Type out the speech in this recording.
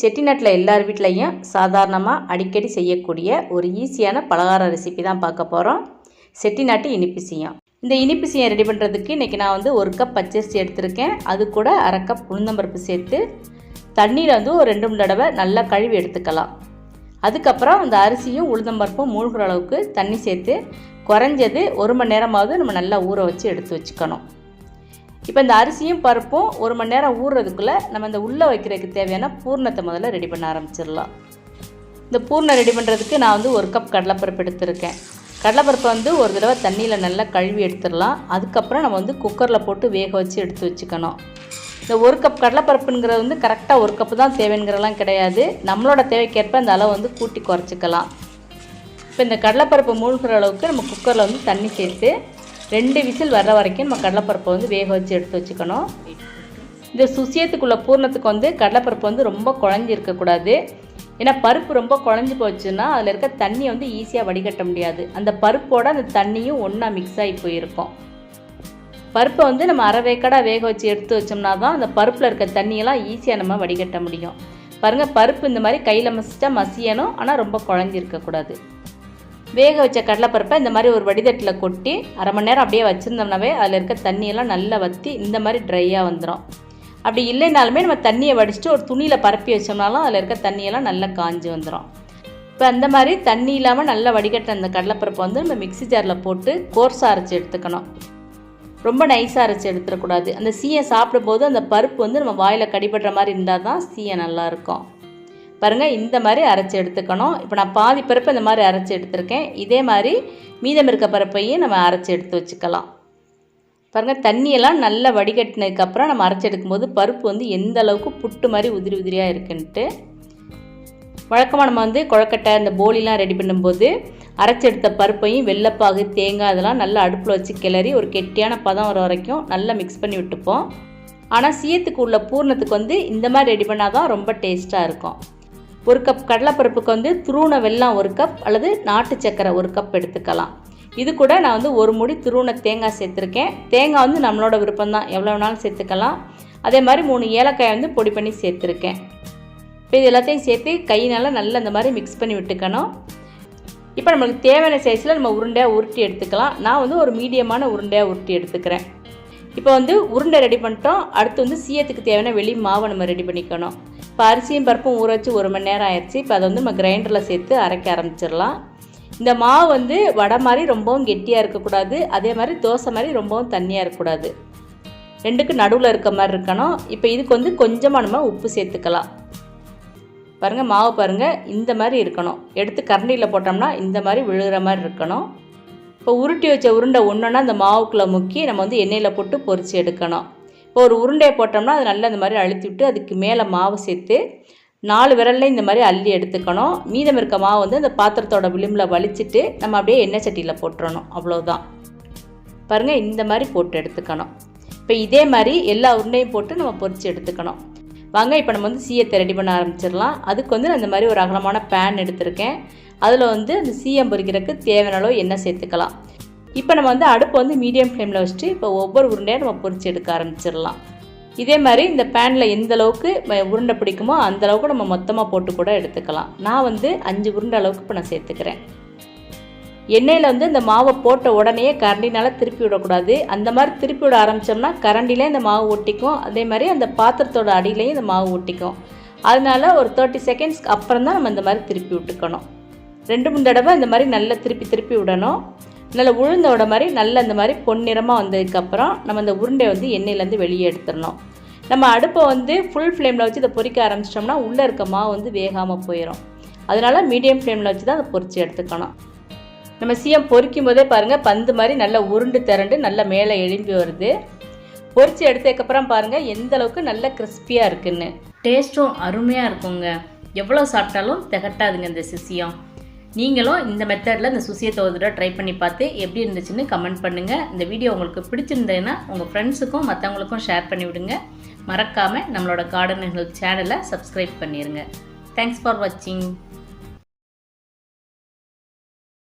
செட்டிநாட்டில் எல்லார் வீட்லேயும் சாதாரணமாக அடிக்கடி செய்யக்கூடிய ஒரு ஈஸியான பலகார ரெசிபி தான் பார்க்க போகிறோம் செட்டிநாட்டு இனிப்பு சீயம். இந்த இனிப்பு சீயம் ரெடி பண்ணுறதுக்கு இன்றைக்கி நான் வந்து ஒரு கப் பச்சரிசி எடுத்திருக்கேன். அது கூட அரை கப் உளுந்தம்பருப்பு சேர்த்து தண்ணியில் வந்து ஒரு ரெண்டு மூணு தடவை நல்லா கழுவி எடுத்துக்கலாம். அதுக்கப்புறம் அந்த அரிசியும் உளுந்தம்பருப்பும் மூழ்கிற அளவுக்கு தண்ணி சேர்த்து குறைஞ்சது ஒரு மணி நேரமாவது நம்ம நல்லா ஊற வச்சு எடுத்து வச்சுக்கணும். இப்போ இந்த அரிசியும் பருப்பும் ஒரு மணி நேரம் ஊறுறதுக்குள்ளே நம்ம இந்த உள்ளே வைக்கிறதுக்கு தேவையான பூர்ணத்தை முதல்ல ரெடி பண்ண ஆரம்பிச்சிடலாம். இந்த பூர்ணம் ரெடி பண்ணுறதுக்கு நான் வந்து ஒரு கப் கடலைப்பருப்பு எடுத்திருக்கேன். கடலைப்பருப்பை வந்து ஒரு தடவை தண்ணியில் நல்லா கழுவி எடுத்துடலாம். அதுக்கப்புறம் நம்ம வந்து குக்கரில் போட்டு வேக வச்சு எடுத்து வச்சுக்கணும். இந்த ஒரு கப் கடலைப்பருப்புங்கிறது வந்து கரெக்டாக ஒரு கப்பு தான் தேவைங்கிறலாம் கிடையாது. நம்மளோட தேவைக்கேற்ப அந்த அளவு வந்து கூட்டி குறைச்சிக்கலாம். இப்போ இந்த கடலைப்பருப்பு மூழ்கிற அளவுக்கு நம்ம குக்கரில் வந்து தண்ணி சேர்த்து ரெண்டு விசில் வர்ற வரைக்கும் நம்ம கடலைப்பருப்பை வந்து வேக வச்சு எடுத்து வச்சுக்கணும். இந்த சுசியத்துக்குள்ள பூர்ணத்துக்கு வந்து கடலைப்பருப்பு வந்து ரொம்ப குழஞ்சி இருக்கக்கூடாது. ஏன்னா பருப்பு ரொம்ப குழஞ்சி போச்சுன்னா அதில் இருக்க தண்ணியை வந்து ஈஸியாக வடிகட்ட முடியாது. அந்த பருப்போட அந்த தண்ணியும் ஒன்றா மிக்ஸ் ஆகி போயிருக்கும். பருப்பை வந்து நம்ம அரைவேக்கடாக வேக வச்சு எடுத்து வச்சோம்னா தான் அந்த பருப்பில் இருக்க தண்ணியெல்லாம் ஈஸியாக நம்ம வடிகட்ட முடியும். பாருங்கள் பருப்பு இந்த மாதிரி கையில் மசிச்சா மசியணும் ஆனால் ரொம்ப குழஞ்சி இருக்கக்கூடாது. வேக வச்ச கடலைப்பருப்பை இந்த மாதிரி ஒரு வடிதட்டில் கொட்டி அரை மணி நேரம் அப்படியே வச்சுருந்தோம்னாவே அதில் இருக்க தண்ணியெல்லாம் நல்லா வற்றி இந்த மாதிரி ட்ரையாக வந்துடும் அப்படி இல்லைனாலுமே நம்ம தண்ணியை வடிச்சிட்டு ஒரு துணியில் பரப்பி வச்சோம்னாலும் அதில் இருக்க தண்ணியெல்லாம் நல்லா காஞ்சி வந்துடும் இப்போ அந்த மாதிரி தண்ணி இல்லாமல் நல்லா வடிகட்ட அந்த கடலைப்பருப்பை வந்து நம்ம மிக்ஸி ஜாரில் போட்டு கோர்ஸாக அரைச்சி எடுத்துக்கணும். ரொம்ப நைஸாக அரைச்சி எடுத்துடக்கூடாது. அந்த சீயை சாப்பிடும்போது அந்த பருப்பு வந்து நம்ம வாயில் கடிபடுற மாதிரி இருந்தால் தான் சீயை நல்லாயிருக்கும் பாருங்கள் இந்த மாதிரி அரைச்சி எடுத்துக்கணும். இப்போ நான் பாதி பருப்பு இந்த மாதிரி அரைச்சி எடுத்திருக்கேன். இதே மாதிரி மீதம் இருக்க பருப்பையும் நம்ம அரைச்சி எடுத்து வச்சுக்கலாம். பாருங்கள் தண்ணியெல்லாம் நல்லா வடிகட்டினதுக்கப்புறம் நம்ம அரைச்சி எடுக்கும்போது பருப்பு வந்து எந்த அளவுக்கு புட்டு மாதிரி உதிரி உதிரியாக இருக்குன்ட்டு. வழக்கமாக நம்ம வந்து குழக்கட்டை இந்த போலிலாம் ரெடி பண்ணும்போது அரைச்சி எடுத்த பருப்பையும் வெள்ளைப்பாகு தேங்காய் இதெல்லாம் நல்லா அடுப்பில் வச்சு கிளறி ஒரு கெட்டியான பதம் வர வரைக்கும் நல்லா மிக்ஸ் பண்ணி விட்டுப்போம். ஆனால் சீயத்துக்கு உள்ள பூர்ணத்துக்கு வந்து இந்த மாதிரி ரெடி பண்ணால் தான் ரொம்ப டேஸ்ட்டாக இருக்கும். ஒரு கப் கடலைப்பருப்புக்கு வந்து துருவன வெல்லம் ஒரு கப் அல்லது நாட்டு சக்கரை ஒரு கப் எடுத்துக்கலாம். இது கூட நான் வந்து ஒரு முடி துருவன தேங்காய் சேர்த்துருக்கேன். தேங்காய் வந்து நம்மளோட விருப்பம் தான். எவ்வளோ வேணாலும் சேர்த்துக்கலாம். அதே மாதிரி மூணு ஏலக்காய் வந்து பொடி பண்ணி சேர்த்துருக்கேன். இப்போ இது எல்லாத்தையும் சேர்த்து கையினால் நல்லா இந்த மாதிரி மிக்ஸ் பண்ணி விட்டுக்கணும். இப்போ நம்மளுக்கு தேவையான சைஸில் நம்ம உருண்டையாக உருட்டி எடுத்துக்கலாம். நான் வந்து ஒரு மீடியமான உருண்டையாக உருட்டி எடுத்துக்கிறேன். இப்போ வந்து உருண்டை ரெடி பண்ணிட்டோம். அடுத்து வந்து சீயத்துக்கு தேவையான வெளி மாவை நம்ம ரெடி பண்ணிக்கணும். இப்போ அரிசியும் பருப்பும் ஊற வச்சு ஒரு மணி நேரம் ஆயிடுச்சு. இப்போ அதை வந்து நம்ம கிரைண்டரில் சேர்த்து அரைக்க ஆரம்பிச்சிடலாம். இந்த மாவு வந்து வடை மாதிரி ரொம்பவும் கெட்டியாக இருக்கக்கூடாது. அதே மாதிரி தோசை மாதிரி ரொம்பவும் தண்ணியாக இருக்கக்கூடாது. ரெண்டுக்கு நடுவில் இருக்க மாதிரி இருக்கணும். இப்போ இதுக்கு வந்து கொஞ்சமாக நம்ம உப்பு சேர்த்துக்கலாம். பாருங்கள் மாவு பாருங்கள் இந்த மாதிரி இருக்கணும். எடுத்து கரண்டியில் போட்டோம்னா இந்த மாதிரி விழுகிற மாதிரி இருக்கணும். இப்போ உருட்டி வச்ச உருண்டை ஒன்றுனா அந்த மாவுக்குள்ளே முக்கி நம்ம வந்து எண்ணெயில் போட்டு பொரித்து எடுக்கணும். இப்போ ஒரு உருண்டையை போட்டோம்னா அது நல்லா இந்த மாதிரி அழுத்தி விட்டு அதுக்கு மேலே மாவு சேர்த்து நாலு விரல்லையும் இந்த மாதிரி அள்ளி எடுத்துக்கணும். மீதம் இருக்க மாவு வந்து அந்த பாத்திரத்தோட விளிம்பில் வலிச்சிட்டு நம்ம அப்படியே எண்ணெய் சட்டியில் போட்டுறணும். அவ்வளோதான் பாருங்கள் இந்த மாதிரி போட்டு எடுத்துக்கணும். இப்போ இதே மாதிரி எல்லா உருண்டையும் போட்டு நம்ம பொறிச்சு எடுத்துக்கணும். வாங்க இப்போ நம்ம வந்து சீயத்தை ரெடி பண்ண ஆரம்பிச்சிடலாம். அதுக்கு வந்து நான் இந்த மாதிரி ஒரு அகலமான பேன் எடுத்திருக்கேன். அதில் வந்து அந்த சீயம் பொரிக்கிறதுக்கு தேவையான அளவு எண்ணெய் சேர்த்துக்கலாம். இப்போ நம்ம வந்து அடுப்பை வந்து மீடியம் ஃப்ளேமில் வச்சுட்டு இப்போ ஒவ்வொரு உருண்டையாக நம்ம பொறிச்சு எடுக்க ஆரம்பிச்சிடலாம். இதே மாதிரி இந்த பேனில் எந்த அளவுக்கு உருண்டை பிடிக்குமோ அந்த அளவுக்கு நம்ம மொத்தமாக போட்டு கூட எடுத்துக்கலாம். நான் வந்து அஞ்சு உருண்டை அளவுக்கு இப்போ நான் சேர்த்துக்கிறேன். எண்ணெயில் வந்து இந்த மாவை போட்ட உடனே கரண்டினால் திருப்பி விடக்கூடாது. அந்த மாதிரி திருப்பி விட ஆரம்பித்தோம்னா கரண்டிலே இந்த மாவு ஒட்டிக்கும். அதே மாதிரி அந்த பாத்திரத்தோட அடியிலையும் இந்த மாவு ஒட்டிக்கும். அதனால ஒரு தேர்ட்டி செகண்ட்ஸ்க்கு அப்புறம் தான் நம்ம இந்த மாதிரி திருப்பி விட்டுக்கணும். ரெண்டு மூணு தடவை இந்த மாதிரி நல்லா திருப்பி திருப்பி விடணும். நல்ல உளுந்த விட மாதிரி நல்ல இந்த மாதிரி பொன்னிறமாக வந்ததுக்கப்புறம் நம்ம இந்த உருண்டை வந்து எண்ணெயிலேருந்து வெளியே எடுத்துடணும். நம்ம அடுப்பை வந்து ஃபுல் ஃப்ளேமில் வச்சு இதை பொறிக்க ஆரம்பிச்சிட்டோம்னா உள்ளே இருக்க மாவு வந்து வேகாமல் போயிடும். அதனால் மீடியம் ஃப்ளேமில் வச்சு தான் அதை பொரித்து எடுத்துக்கணும். நம்ம சீயம் பொரிக்கும் போதே பாருங்கள் பந்து மாதிரி நல்லா உருண்டு திரண்டு நல்லா மேலே எழும்பி வருது. பொரித்து எடுத்ததுக்கப்புறம் பாருங்கள் எந்த அளவுக்கு நல்லா கிறிஸ்பியாக இருக்குன்னு. டேஸ்ட்டும் அருமையாக இருக்குங்க. எவ்வளோ சாப்பிட்டாலும் திகட்டாதுங்க இந்த சிசியம் நீங்களும் இந்த மெத்தடில் இந்த சுசியை ஒரு ட்ரை பண்ணி பார்த்து எப்படி இருந்துச்சுன்னு கமெண்ட் பண்ணுங்கள் இந்த வீடியோ உங்களுக்கு பிடிச்சிருந்ததுன்னா உங்கள் ஃப்ரெண்ட்ஸுக்கும் மற்றவங்களுக்கும் ஷேர் பண்ணி விடுங்க. மறக்காமல் நம்மளோட கார்டன் ஹெல்த் சேனலை சப்ஸ்கிரைப் பண்ணிடுங்க தேங்க்ஸ் ஃபார் வாட்சிங்